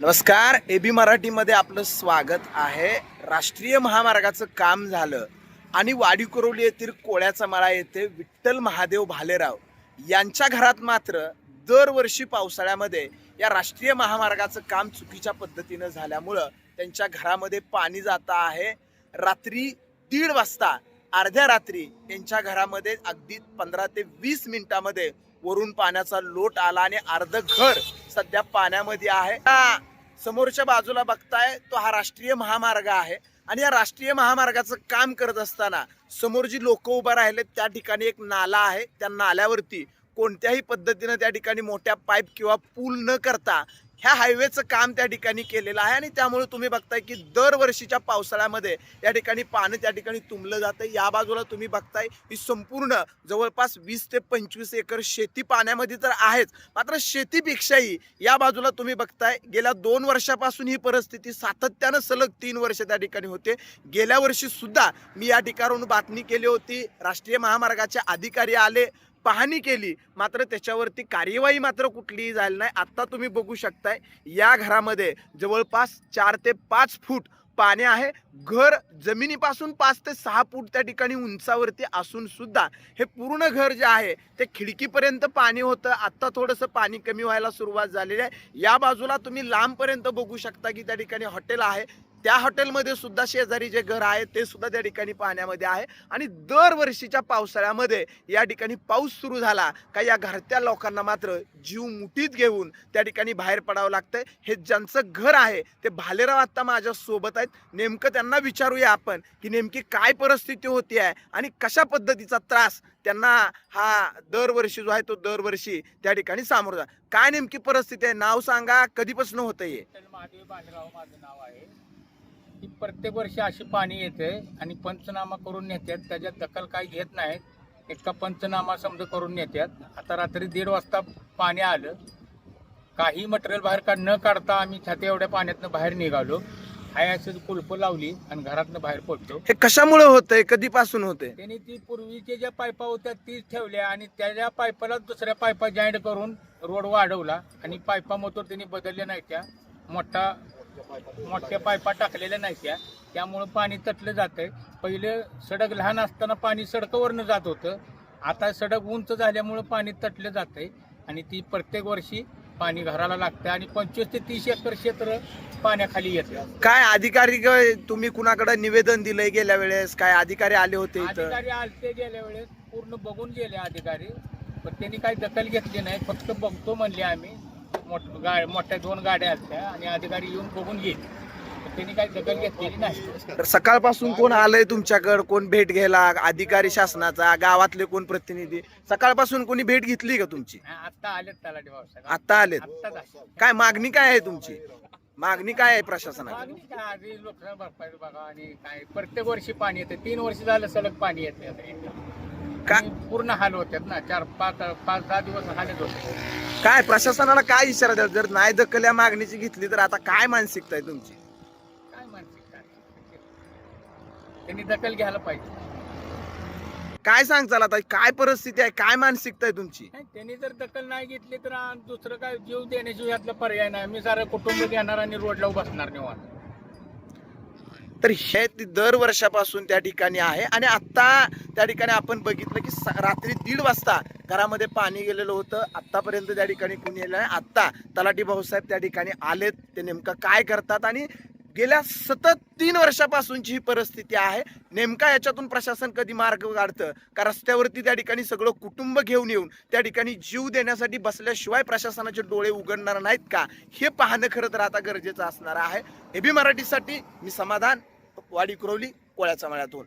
नमस्कार A B मराठीमध्ये आपलं स्वागत आहे. राष्ट्रीय महामार्गाचं काम झालं आणि वाडीकुरोली येथील कोळ्याचा मळा येथे विठ्ठल महादेव भालेराव यांच्या घरात मात्र दरवर्षी पावसाळ्यामध्ये या राष्ट्रीय महामार्गाचं काम चुकीच्या पद्धतीनं झाल्यामुळं त्यांच्या घरामध्ये पाणी जात आहे. रात्री दीड वाजता अर्ध्या रात्री त्यांच्या घरामध्ये अगदी पंधरा ते वीस मिनिटामध्ये वरून पाण्याचा लोट आला आणि अर्ध घर सध्या पाण्यामध्ये आहे. समोरच्या बाजूला बघताय तो हा राष्ट्रीय महामार्ग आहे. आणि या राष्ट्रीय महामार्गाचं काम करत असताना समोर जी लोक उभं राहिले त्या ठिकाणी एक नाला आहे. त्या नाल्यावरती कोणत्याही पद्धतीनं त्या ठिकाणी मोठ्या पाईप किंवा पूल न करता ह्या हायवेचं काम त्या ठिकाणी केलेलं आहे आणि त्यामुळे तुम्ही बघताय की दरवर्षीच्या पावसाळ्यामध्ये या ठिकाणी पाणी त्या ठिकाणी तुंबलं जातं. या बाजूला तुम्ही बघताय ही संपूर्ण जवळपास वीस ते पंचवीस एकर शेती पाण्यामध्ये तर आहेच. मात्र शेतीपेक्षाही या बाजूला तुम्ही बघताय गेल्या दोन वर्षापासून ही परिस्थिती सातत्यानं सलग तीन वर्ष त्या ठिकाणी होते. गेल्या वर्षीसुद्धा मी या ठिकाणाहून बातमी केली होती. राष्ट्रीय महामार्गाचे अधिकारी आले. पाहणी केली मात्र त्याच्यावरती कार्यवाही मात्र कुठलीही झाली नाही. आत्ता तुम्ही बघू शकताय या घरामध्ये जवळपास चार ते पाच फूट पाणी आहे. घर जमिनीपासून पाच ते सहा फूट त्या ठिकाणी उंचावरती असून सुद्धा हे पूर्ण घर जे आहे ते खिडकीपर्यंत पाणी होतं. आत्ता थोडंसं पाणी कमी व्हायला सुरुवात झालेली आहे. या बाजूला तुम्ही लांबपर्यंत बघू शकता की त्या ठिकाणी हॉटेल आहे. त्या हॉटेलमध्ये सुद्धा शेजारी जे घर आहे ते सुद्धा त्या ठिकाणी पाण्यामध्ये आहे. आणि दरवर्षीच्या पावसाळ्यामध्ये या ठिकाणी पाऊस सुरू झाला का या घरत्या लोकांना मात्र जीव मुठीत घेऊन त्या ठिकाणी बाहेर पडावं लागतंय. हे ज्यांचं घर आहे ते भालेराव आत्ता माझ्या सोबत आहेत. नेमकं त्यांना विचारूया आपण की नेमकी काय परिस्थिती होती आहे आणि कशा पद्धतीचा त्रास त्यांना हा दरवर्षी जो आहे तो दरवर्षी त्या ठिकाणी सामोरं जा. काय नेमकी परिस्थिती आहे नाव सांगा. कधीपासून होतं हे? महादेव माझं नाव आहे. की प्रत्येक वर्षी अशी पाणी येते आणि पंचनामा करून नेतात त्याच्यात दखल काही घेत नाहीत. इतका पंचनामा समजा करून नेतात आता रात्री दीड वाजता पाणी आलं. काही मटेरियल बाहेर काढ न काढता आम्ही छाती एवढ्या पाण्यातनं बाहेर निघालो. हाय असं कुलपं लावली आणि घरातनं बाहेर पडलो. हे कशामुळे होतंय? कधीपासून होतंय? त्यांनी ती पूर्वीच्या ज्या पायपा होत्या तीच ठेवल्या आणि त्या पायपाला दुसऱ्या पायपा जॉईंट करून रोड वाढवला आणि पायपा मोtor त्यांनी बदलल्या नाही त्या. मोठा मोठ्या पायपा टाकलेल्या नाही त्या त्यामुळं पाणी तटलं जातंय. पहिले सडक लहान असताना पाणी सडकावरनं जात होतं. आता सडक उंच झाल्यामुळं पाणी तटलं जातंय. आणि ती प्रत्येक वर्षी पाणी घराला लागतं आणि पंचवीस ते तीस एकर क्षेत्र पाण्याखाली येतं. काय अधिकारी तुम्ही कुणाकडे निवेदन दिलंय गेल्या वेळेस? काय अधिकारी आले होते इथं? अधिकारी आलते गेल्या वेळेस. पूर्ण बघून गेले अधिकारी. पण त्यांनी काही दखल घेतली नाही. फक्त बघतो म्हणले आम्ही. मोठ मोठ्या दोन गाड्या आलत्या आणि अधिकारी येऊन बघून गेले पण त्यांनी काही दखल घेतलेली नाही. तर सकाळपासून कोण आलंय तुमच्याकडे? कोण भेट घ्यायला? अधिकारी शासनाचा? गावातले कोण प्रतिनिधी? सकाळपासून कोणी भेट घेतली का तुमची? आता आलेत तलाठी भाऊसाहेब आता आलेत? आत्ताच आले. काय मागणी काय आहे तुमची? मागणी काय आहे प्रशासनाची मागणी काय आधी लोकसभा भरपाई बघा आणि काय? प्रत्येक वर्षी पाणी येते. तीन वर्ष झालं सलग पाणी येते. का- पूर्ण हाल होतात ना. चार पाच पाच दहा दिवस हालत होते. काय प्रशासनाला काय इशारा द्याल जर नाही दखल या मागणीची घेतली तर आता काय मानसिकता आहे तुमची? काय मानसिक काय त्यांनी दखल घ्यायला पाहिजे. काय सांगचाल आता? काय परिस्थिती आहे? काय मानसिकता आहे तुमची? नाही, त्यांनी जर दखल नाही घेतली तर आ- दुसरं काय? जीव देण्याशिवाय यातला पर्याय नाही. मी सारं कुटुंब घेणार आणि रोडला बसणार निवांत. तर हे ती दर वर्षापासून त्या ठिकाणी आहे. आणि आत्ता त्या ठिकाणी आपण बघितलं की स- रात्री दीड वाजता घरामध्ये पाणी गेलेलं होतं. आत्तापर्यंत त्या ठिकाणी कुणी येलं नाही. आत्ता तलाठी भाऊसाहेब त्या ठिकाणी आलेत. ते नेमकं काय करतात? आणि गेल्या सतत तीन वर्षापासूनची ही परिस्थिती आहे. नेमका याच्यातून प्रशासन कधी मार्ग काढतं? का रस्त्यावरती त्या ठिकाणी सगळं कुटुंब घेऊन येऊन त्या ठिकाणी जीव देण्यासाठी बसल्याशिवाय प्रशासनाचे डोळे उघडणार नाहीत का? हे पाहणं खरं तर आता गरजेचं असणार आहे. एबी मराठीसाठी मी समाधान वाडी कुरवली कोळ्याच्या मळ्यातून.